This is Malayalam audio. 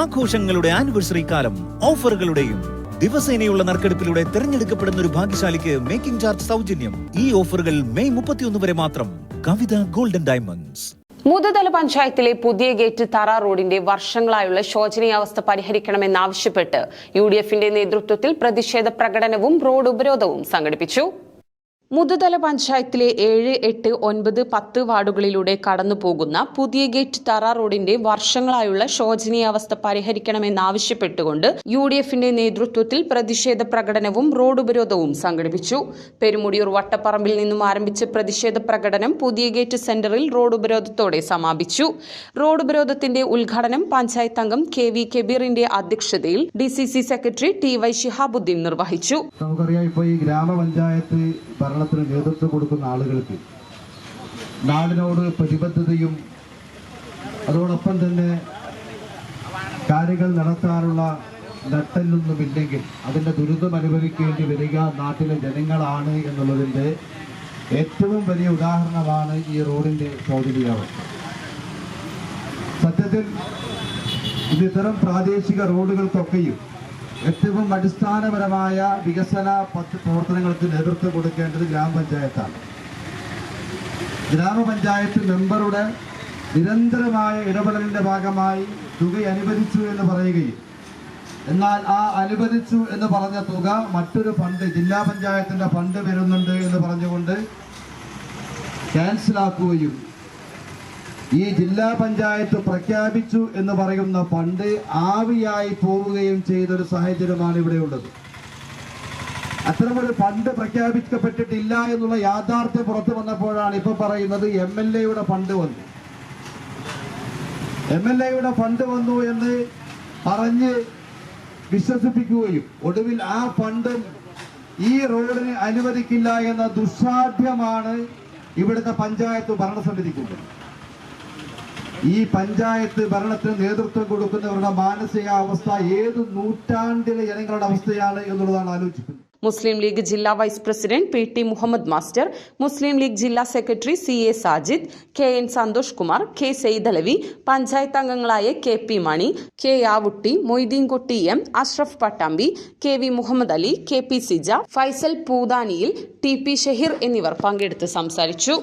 ആഘോഷങ്ങളുടെ ആനിവേഴ്സറി കാലം ഓഫറുകളുടെയും ദിവസേനയുള്ള നറുക്കെടുപ്പിലൂടെ തിരഞ്ഞെടുക്കപ്പെടുന്ന ഒരു ഭാഗ്യശാലിക്ക് മേക്കിംഗ് ചാർജ് സൗജന്യം. ഈ ഓഫറുകൾ മെയ് മുപ്പത്തിയൊന്ന് വരെ മാത്രം. കവിത ഗോൾഡൻ ഡയമണ്ട്സ് മുതതല പഞ്ചായത്തിലെ പുതിയ ഗേറ്റ് തറ റോഡിന്റെ വർഷങ്ങളായുള്ള ശോചനീയാവസ്ഥ പരിഹരിക്കണമെന്നാവശ്യപ്പെട്ട് യു ഡി എഫിന്റെ നേതൃത്വത്തിൽ പ്രതിഷേധ പ്രകടനവും റോഡ് ഉപരോധവും സംഘടിപ്പിച്ചു. മുതുതല പഞ്ചായത്തിലെ ഏഴ് എട്ട് ഒൻപത് പത്ത് വാർഡുകളിലൂടെ കടന്നു പോകുന്ന പുതിയ ഗേറ്റ് തറ റോഡിന്റെ വർഷങ്ങളായുള്ള ശോചനീയാവസ്ഥ പരിഹരിക്കണമെന്നാവശ്യപ്പെട്ടുകൊണ്ട് യു ഡി എഫിന്റെ നേതൃത്വത്തിൽ പ്രതിഷേധ പ്രകടനവും റോഡ് ഉപരോധവും സംഘടിപ്പിച്ചു. പെരുമുടിയൂർ വട്ടപ്പറമ്പിൽ നിന്നും ആരംഭിച്ച പ്രതിഷേധ പ്രകടനം പുതിയ ഗേറ്റ് സെന്ററിൽ റോഡ് ഉപരോധത്തോടെ സമാപിച്ചു. റോഡ് ഉപരോധത്തിന്റെ ഉദ്ഘാടനം പഞ്ചായത്ത് അംഗം കെ വി കെബീറിന്റെ അധ്യക്ഷതയിൽ D C C secretary T Y Shihabuddin നിർവഹിച്ചു. നമുക്കറിയാം ഈ ഗ്രാമപഞ്ചായത്ത് ഭരണത്തിന് നേതൃത്വം കൊടുക്കുന്ന ആളുകൾക്ക് നാടിനോട് പ്രതിബദ്ധതയും അതോടൊപ്പം തന്നെ കാര്യങ്ങൾ നടത്താനുള്ള നട്ടല്ലൊന്നുമില്ലെങ്കിൽ അതിന്റെ ദുരിതം അനുഭവിക്കേണ്ടി വരിക നാട്ടിലെ ജനങ്ങളാണ് എന്നുള്ളതിന്റെ ഏറ്റവും വലിയ ഉദാഹരണമാണ് ഈ റോഡിന്റെ ശോചനീയാവസ്ഥ സത്യത്തിൽ ഇത് ഇത്തരം പ്രാദേശിക റോഡുകൾക്കൊക്കെയും ഏറ്റവും അടിസ്ഥാനപരമായ വികസന പ്രവർത്തനങ്ങൾക്ക് നേതൃത്വം കൊടുക്കേണ്ടത് ഗ്രാമപഞ്ചായത്താണ്. ഗ്രാമപഞ്ചായത്ത് മെമ്പറുടെ നിരന്തരമായ ഇടപെടലിന്റെ ഭാഗമായി തുക അനുവദിച്ചു എന്ന് പറയുകയും എന്നാൽ ആ അനുവദിച്ചു എന്ന് പറഞ്ഞ തുക മറ്റൊരു ഫണ്ട് ജില്ലാ പഞ്ചായത്തിന്റെ ഫണ്ട് വരുന്നുണ്ട് എന്ന് പറഞ്ഞുകൊണ്ട് ക്യാൻസലാക്കുകയും ഈ ജില്ലാ പഞ്ചായത്ത് പ്രഖ്യാപിച്ചു എന്ന് പറയുന്ന പണ്ട് ആവിയായി പോവുകയും ചെയ്തൊരു സാഹചര്യമാണ് ഇവിടെ ഉള്ളത്. അത്തരമൊരു ഫണ്ട് പ്രഖ്യാപിക്കപ്പെട്ടിട്ടില്ല എന്നുള്ള യാഥാർത്ഥ്യം പുറത്തു വന്നപ്പോഴാണ് ഇപ്പൊ പറയുന്നത് എം എൽ എയുടെ ഫണ്ട് വന്നു. എം എൽ എയുടെ ഫണ്ട് വന്നു എന്ന് പറഞ്ഞ് വിശ്വസിപ്പിക്കുകയും ഒടുവിൽ ആ ഫണ്ട് ഈ റോഡിന് അനുവദിക്കില്ല എന്ന ദുസ്സാധ്യമാണ് ഇവിടുത്തെ പഞ്ചായത്ത് ഭരണസമിതിക്കുള്ളത്. ഈ പഞ്ചായത്ത് ഭരണത്തിന് നേതൃത്വം കൊടുക്കുന്നവരുടെ മാനസികാവസ്ഥ ഏത് നൂറ്റാണ്ടിലെ ജനങ്ങളുടെ അവസ്ഥയാണ് എന്നുള്ളതാണ് ആലോചിക്കുന്നത്. മുസ്ലിം ലീഗ് ജില്ലാ vice president P T Muhammad master Muslim League ജില്ലാ secretary C A Sajid K N Santhosh Kumar K Saithalavi panchayat അംഗങ്ങളായ K P Mani K Yavutti Moideenkutty M Ashraf Pattambi K V Muhammad Ali K P Sija Faisal പൂതാനിയിൽ T P Shaheer എന്നിവർ പങ്കെടുത്ത് സംസാരിച്ചു.